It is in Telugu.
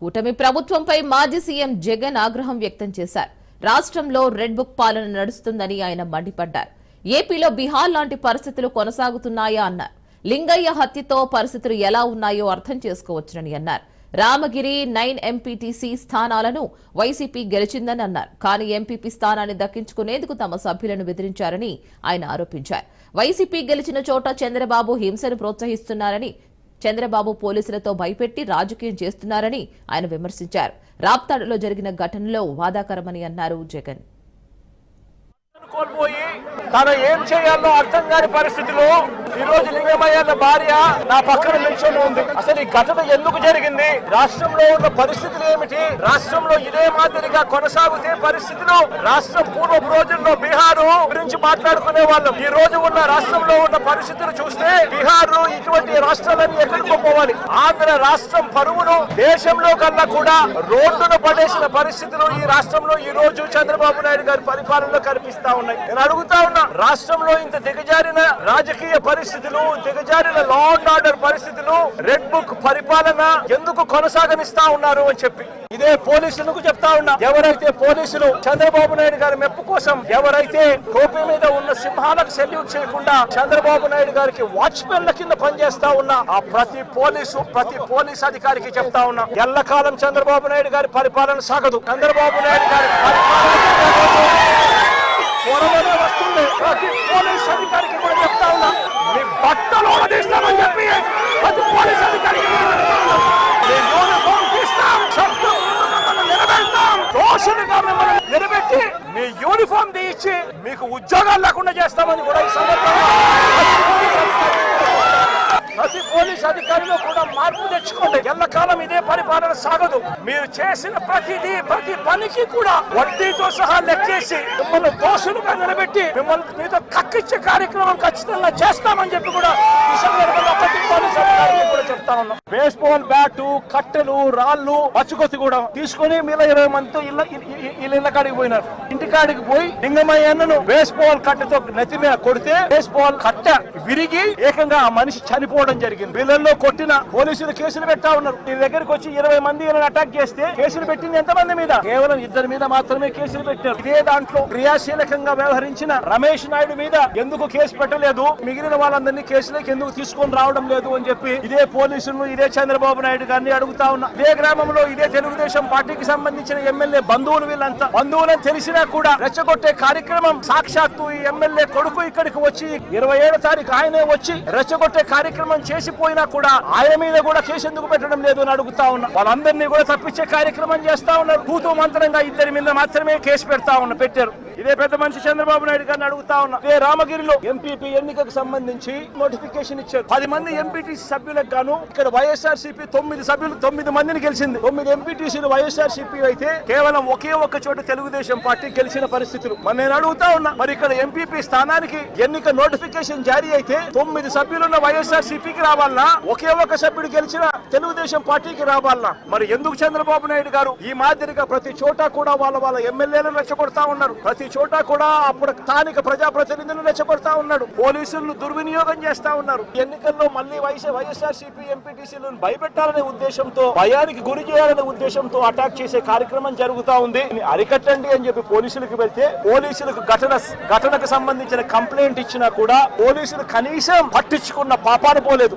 కూటమి ప్రభుత్వంపై మాజీ సీఎం జగన్ ఆగ్రహం వ్యక్తం చేశారు. రాష్ట్రంలో రెడ్ బుక్ పాలన నడుస్తుందని ఆయన మండిపడ్డారు. ఏపీలో బీహార్ లాంటి పరిస్థితులు కొనసాగుతున్నాయా అన్నారు. లింగయ్య హత్యతో పరిస్థితులు ఎలా ఉన్నాయో అర్థం చేసుకోవచ్చునని అన్నారు. రామగిరి నైన్ ఎంపీటీసీ స్థానాలను వైసీపీ గెలిచిందని అన్నారు. కానీ ఎంపీపీ స్థానాన్ని దక్కించుకునేందుకు తమ సభ్యులను బెదిరించారని ఆయన ఆరోపించారు. వైసీపీ గెలిచిన చోట చంద్రబాబు హింసను ప్రోత్సహిస్తున్నారని చంద్రబాబు పోలీసులతో భయపెట్టి రాజకీయం చేస్తున్నారని ఆయన విమర్శించారు. రాప్తాడులో జరిగిన ఘటనలో వాదాకరమని అన్నారు జగన్. కోల్పోయి తను ఏం చేయాలో అర్థం కాని పరిస్థితిలో ఈ రోజు లింగమయ్యన్న భార్య నా పక్కన నిల్చొని ఉంది. అసలు ఈ ఘటన ఎందుకు జరిగింది? రాష్ట్రంలో ఉన్న పరిస్థితులు ఏమిటి? రాష్ట్రంలో ఇదే మాదిరిగా కొనసాగుతే పరిస్థితులు? రాష్ట్రం పూర్వపు రోజుల్లో బీహార్ గురించి మాట్లాడుకునే వాళ్ళం. ఈ రోజు ఉన్న రాష్ట్రంలో ఉన్న పరిస్థితులు చూస్తే బీహార్ ఇటువంటి రాష్ట్రాలన్నీ ఎక్కడికో పోవాలి. ఆంధ్ర రాష్ట్రం పరువును దేశంలో కన్నా కూడా రోడ్డును పడేసిన పరిస్థితులు ఈ రాష్ట్రంలో ఈ రోజు చంద్రబాబు నాయుడు గారి పరిపాలనలో కనిపిస్తా ఉన్నాయి. నేను అడుగుతా ఉన్నా రాష్ట్రంలో ఇంత దిగజారిన రాజకీయ పరిస్థితి పరిస్థితులు దిగజారిన లా అండ్ ఆర్డర్ పరిస్థితులు రెడ్ బుక్ పరిపాలన ఎందుకు కొనసాగనిస్తా ఉన్నారు అని చెప్పి. ఇదే పోలీసులకు చెప్తా ఉన్నా. ఎవరైతే పోలీసులు చంద్రబాబు నాయుడు గారి మెప్పు కోసం ఎవరైతే టోపీ మీద ఉన్న సింహాలకు సెల్యూట్ చేయకుండా చంద్రబాబు నాయుడు గారికి వాచ్మెన్ల కింద పనిచేస్తా ఉన్నా ఆ ప్రతి పోలీసు ప్రతి పోలీస్ అధికారికి చెప్తా ఉన్నా. ఎల్లకాలం చంద్రబాబు నాయుడు గారి పరిపాలన సాగదు. చంద్రబాబు నాయుడు గారి పరిపాలన వస్తుంది. ప్రతి పోలీస్ అధికారికి కూడా చెప్తా ఉన్నా మీ బట్టలు తీస్తామని చెప్పి ప్రతి పోలీస్ అధికారికి కూడా చెప్తా ఉన్నా. మీ యూనిఫామ్ తీస్తాం చట్టం ముందు మిమ్మల్ని నిలబెడతాం దోషులుగా మిమ్మల్ని నిలబెట్టి మీ యూనిఫామ్ తీయించి మీకు ఉద్యోగాలు లేకుండా చేస్తామని కూడా ఈ సందర్భంగా ప్రతి పోలీస్ అధికారిలో కూడా మార్పు తెచ్చుకోండి ఎల్లకాలం ఇదే పరిపాలన సాగదు. మీరు చేసిన ప్రతిదీ ప్రతి పనికి కూడా వడ్డీతో సహా లెక్కేసి మిమ్మల్ని దోషులుగా నిలబెట్టి మిమ్మల్ని మీతో కక్కిచ్చే కార్యక్రమం ఖచ్చితంగా చేస్తామని చెప్పి కూడా ప్రతి కూడా చెప్తా ఉన్నాం. బేస్ బాల్ బ్యాటు కట్టెలు రాళ్ళు పచ్చుకొత్తి కూడా తీసుకొని మీలో ఇరవై మందితో ఇళ్ళ ఇళ్ళ కాడికి పోయినారు. ఇంటికాడికి పోయి లింగమయ్యను బేస్ బాల్ కట్టెతో నెత్తి మీద కొడితే బేస్ బాల్ కట్ట విరిగి ఏకంగా ఆ మనిషి చనిపోవడం జరిగింది. వీళ్ళల్లో కొట్టిన పోలీసులు కేసులు పెట్టా ఉన్నారు. ఈ దగ్గరికి వచ్చి ఇరవై మంది అటాక్ చేస్తే కేసులు పెట్టింది ఎంత మంది మీద? కేవలం ఇద్దరి మీద మాత్రమే కేసులు పెట్టారు. ఇదే దాంట్లో క్రియాశీలకంగా వ్యవహరించిన రమేష్ నాయుడు మీద ఎందుకు కేసు పెట్టలేదు? మిగిలిన వాళ్ళందరినీ కేసులోకి ఎందుకు తీసుకొని రావడం లేదు అని చెప్పి ఇదే పోలీసులను ఇదే చంద్రబాబు నాయుడు గారిని అడుగుతా ఉన్నా. ఇదే గ్రామంలో ఇదే తెలుగుదేశం పార్టీకి సంబంధించిన ఎమ్మెల్యే బంధువులు వీళ్ళంతా. బంధువులని తెలిసినా కూడా రెచ్చగొట్టే కార్యక్రమం సాక్షాత్తు ఈ ఎమ్మెల్యే కొడుకు ఇక్కడికి వచ్చి ఇరవై ఏడో తారీఖు ఆయనే వచ్చి రెచ్చగొట్టే కార్యక్రమం చేసిపోయినా కూడా ఆయన మీద కూడా కేసు ఎందుకు పెట్టడం లేదు అని అడుగుతా ఉన్నా. వాళ్ళందరినీ కూడా తప్పించే కార్యక్రమం చేస్తా ఉన్నారు. కూతు మంత్రంగా ఇద్దరి మీద మాత్రమే కేసు పెడతా ఉన్నా పెట్టారు. ఇదే పెద్ద మనిషి చంద్రబాబు నాయుడు గారిని అడుగుతా ఉన్నా. ఇదే రామగిరిలో ఎంపీపీ ఎన్నికకు సంబంధించి నోటిఫికేషన్ ఇచ్చారు. పది మంది ఎంపీటీసీ సభ్యులకు గాను ఇక్కడ వైఎస్ఆర్ సిపి తొమ్మిది సభ్యులు తొమ్మిది మందిని గెలిచింది. తొమ్మిది ఎంపీటీసీలు వైఎస్ఆర్ సిపి అయితే కేవలం ఒకే ఒక్క చోట తెలుగుదేశం పార్టీ గెలిచిన పరిస్థితులు. మరి నేను అడుగుతా ఉన్నా మరి ఇక్కడ ఎంపీపీ స్థానానికి ఎన్నిక నోటిఫికేషన్ జారీ అయితే తొమ్మిది సభ్యులున్న వైఎస్ఆర్ సిపికి రావాలనా ఒకే ఒక సభ్యుడు గెలిచిన తెలుగుదేశం పార్టీకి రావాలనా మరి ఎందుకు చంద్రబాబు నాయుడు గారు ఈ మాదిరిగా ప్రతి చోట కూడా వాళ్ళ వాళ్ళ ఎమ్మెల్యేలను రెచ్చగొడతా ఉన్నారు? ప్రతి చోట కూడా అప్పుడు స్థానిక ప్రజాప్రతినిధులను రెచ్చగొడతా ఉన్నాడు. పోలీసులను దుర్వినియోగం చేస్తా ఉన్నారు. ఎన్నికల్లో మళ్ళీ వైసీ వైఎస్ఆర్ సిపి ఎంపీటీసీలను భయపెట్టాలనే ఉద్దేశంతో భయానికి గురి చేయాలనే ఉద్దేశంతో అటాక్ చేసే కార్యక్రమం జరుగుతా ఉంది. అరికట్టండి అని చెప్పి పోలీసులకు వెళ్తే పోలీసులకు ఘటన ఘటనకు సంబంధించిన కంప్లైంట్ ఇచ్చినా కూడా పోలీసులు కనీసం పట్టించుకున్న పాపాను పోలేదు.